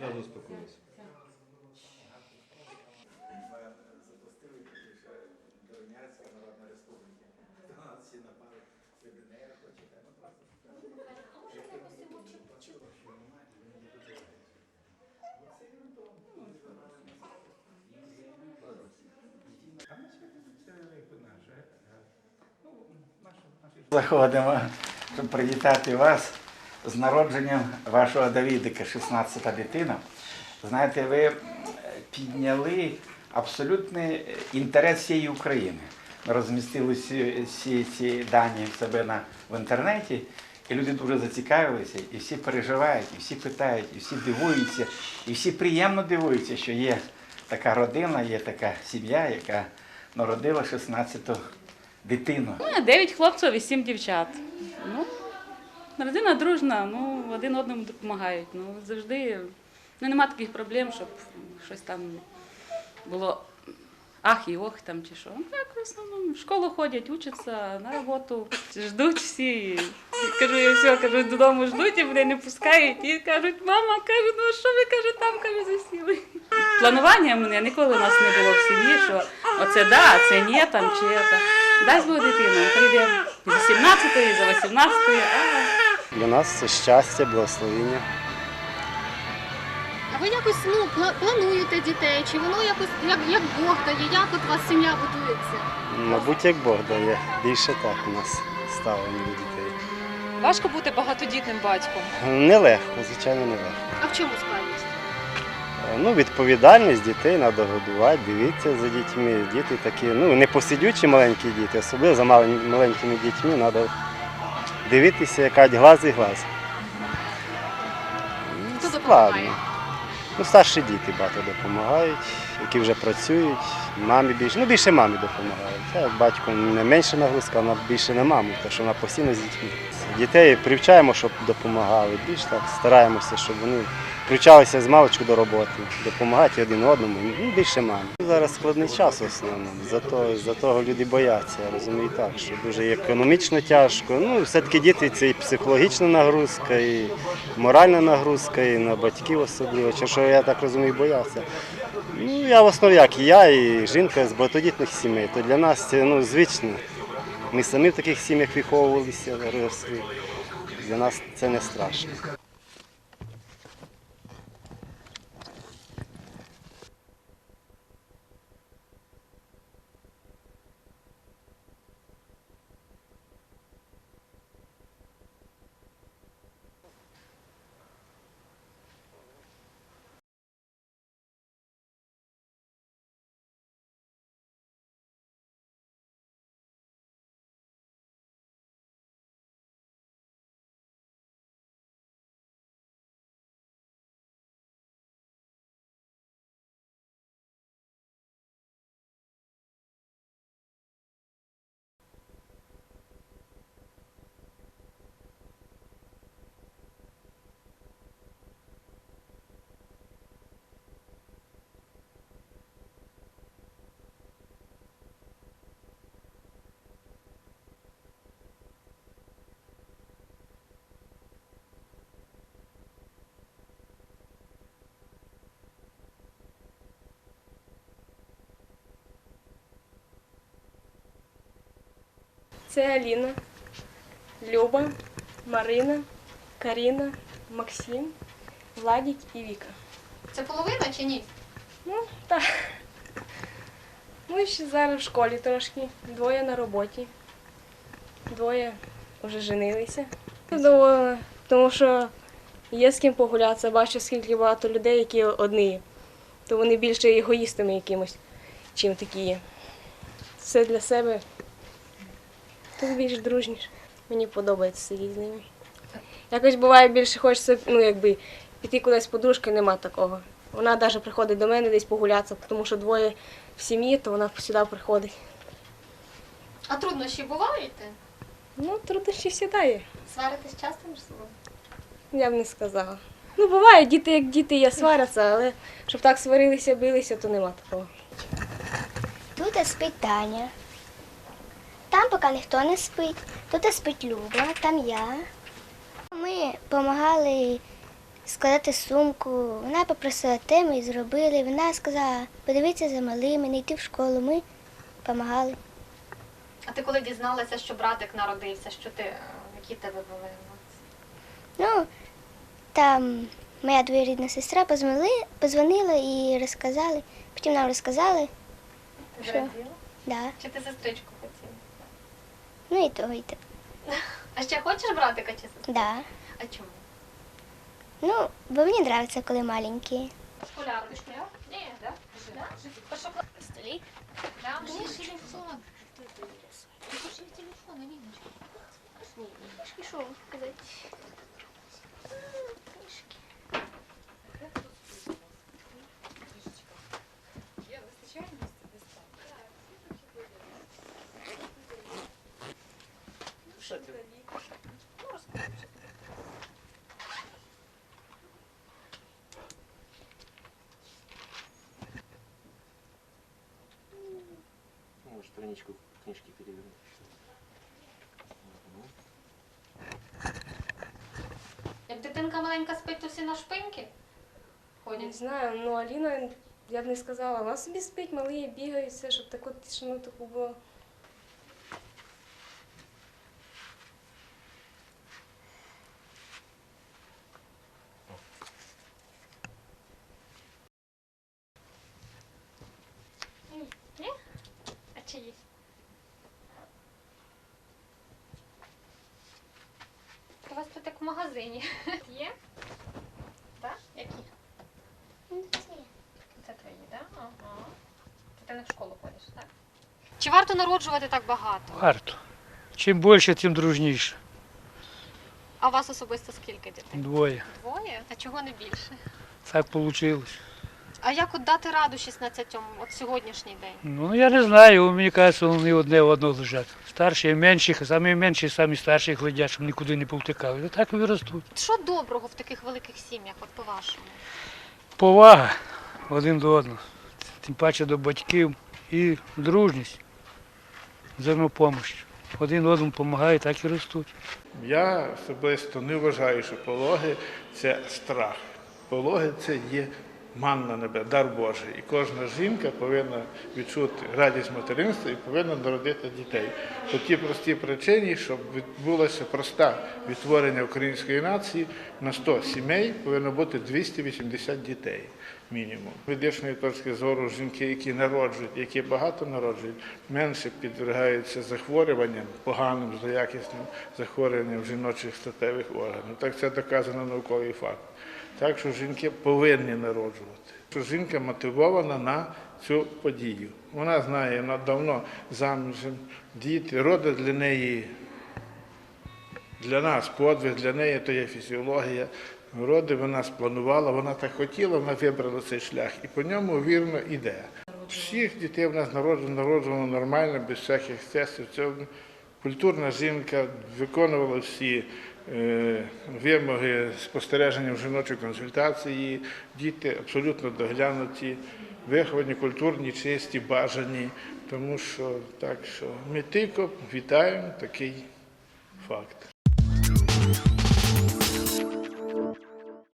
зразу успокоїлися. Ми запустили ще Донецька Народна Республіка. До нас всі напали. Вебінер хочете, ну просто. А може якось йому чути? Це ерунда. Заходимо, щоб привітати вас з народженням вашого Давідика, 16-та дитина. Знаєте, ви е, підняли абсолютний інтерес всієї України. Ми розмістили всі, всі ці дані в себе на, в інтернеті, і люди дуже зацікавилися, і всі переживають, і всі питають, і всі дивуються, і всі приємно дивуються, що є така родина, є така сім'я, яка народила 16-ту дитину. 9 хлопців і 7 дівчат. Ну, родина дружна, ну, один одному допомагають. Ну, завжди ну, нема таких проблем, щоб щось там було ах і ох там чи що. Ну, так, в основному в школу ходять, учаться, на роботу, ждуть всі. Кажу, я все, кажу, додому ждуть і мене не пускають. І кажуть, мама, кажу, ну що ви каже, там каже, засіли. Планування мене ніколи у нас не було в сім'ї, що оце да, це ні, там чи це. Дасть Бог дитина, прийде з 17-ї, за 18-ї, Для нас це щастя, благословіння. А ви якось ну пла- плануєте дітей? Чи воно якось як, як Бог дає? Як от у вас сім'я будується? Мабуть, як Бог дає. Більше так у нас ставлення до дітей. Важко бути багатодітним батьком. Нелегко, звичайно, нелегко. А в чому складність? Ну, відповідальність дітей треба годувати, дивитися за дітьми. Діти такі, ну, не посидючі маленькі діти, особливо за маленькими дітьми треба дивитися, яка глаз і глаз. Ну, Хто допомагає? Ну, старші діти багато допомагають, які вже працюють, мамі більше. Ну, більше мамі допомагають. Я як батько не менше нагрузка, вона більше не маму, тому що вона постійно з дітьми. Дітей привчаємо, щоб допомагали. Більш так стараємося, щоб вони привчалися з маличку до роботи, допомагати один одному, ну, більше мамі. Зараз складний час в основному. Зато, за того люди бояться, я розумію так, що дуже економічно тяжко. Ну, все-таки діти це і психологічна нагрузка, і моральна нагрузка, і на батьків особливо. Чи що я так розумію, бояться. Ну, я в основному як і я, і жінка з багатодітних сімей, то для нас це ну, звично. Ми самі в таких сім'ях виховувалися, росли. Для нас це не страшно. Це Аліна, Люба, Марина, Каріна, Максим, Владік і Віка. Це половина чи ні? Ну, так. Ми ще зараз в школі трошки, двоє на роботі, двоє вже женилися. Задоволена, тому що є з ким погулятися, бачу, скільки багато людей, які одні. То вони більше егоїстами якимось, чим такі є. Все для себе. Тут більш дружніше. Мені подобається сидіти з ними. Якось буває більше хочеться, ну якби піти кудись з подружкою, нема такого. Вона навіть приходить до мене десь погулятися, тому що двоє в сім'ї, то вона сюди приходить. А труднощі бувають? Ну, труднощі завжди є. Сваритись часто між собою? Я б не сказала. Ну, буває, діти як діти є, сваряться, але щоб так сварилися, билися, то нема такого. Тут спить Таня. Там поки ніхто не спить. Тут спить Люба, там я. Ми допомагали складати сумку. Вона попросила те, ми зробили. Вона сказала, подивіться за малими, не йти в школу. Ми допомагали. А ти коли дізналася, що братик народився, що ти, е, які тебе були емоції? Ну, там моя двоюрідна сестра позвонила і розказали. Потім нам розказали, Ти Що? зраділа? да. Чи ти сестричку хотіла? Ну і того, і того. А ще хочеш братика чи сестру? Да. А чому? Ну, бо мені подобається, коли маленькі. Школяр, ти школяр? Ні, да? Столі? Да, мені телефон. Ти хочеш телефон, Аліночка? Ні, що сказати? Страничку книжки перевернути. Як дитинка маленька спить, то всі на шпиньки Не ходять. знаю, ну Аліна, я б не сказала, вона собі спить, малий бігає, все, щоб таку тишину таку було. Ні? А чи є? У вас тут як в магазині. Є? Так? Які? Це твої, так? Ага. Ти не в школу ходиш, так? Чи варто народжувати так багато? Варто. Чим більше, тим дружніше. А у вас особисто скільки дітей? Двоє. Двоє? А чого не більше? Так вийшло. А як от дати раду 16 от сьогоднішній день? Ну, я не знаю, мені кажеться, вони одне в одного лежать. Старші і менші, а самі менші, самі старші глядять, щоб нікуди не повтикали. І так і виростуть. Що доброго в таких великих сім'ях, от по-вашому? Повага один до одного. Тим паче до батьків і дружність, взаємопомощь. Один одному допомагає, так і ростуть. Я особисто не вважаю, що пологи це страх. Пологи це є манна небе, дар Божий. І кожна жінка повинна відчути радість материнства і повинна народити дітей. По тій простій причині, щоб відбулося просте відтворення української нації, на 100 сімей повинно бути 280 дітей мінімум. Медичної точки зору жінки, які народжують, які багато народжують, менше підвергаються захворюванням, поганим, злоякісним захворюванням жіночих статевих органів. Так це доказано науковий факт. Так що жінки повинні народжувати. Що жінка мотивована на цю подію. Вона знає, вона давно заміжем, діти, роди для неї для нас подвиг, для неї то є фізіологія. Роди вона спланувала, вона так хотіла, вона вибрала цей шлях і по ньому вірно йде. Всіх дітей в нас народжено, народжено нормально, без всяких ексцесів. Це культурна жінка виконувала всі вимоги спостереження в жіночої консультації. Діти абсолютно доглянуті, виховані, культурні, чисті, бажані. Тому що так що ми тільки вітаємо такий факт.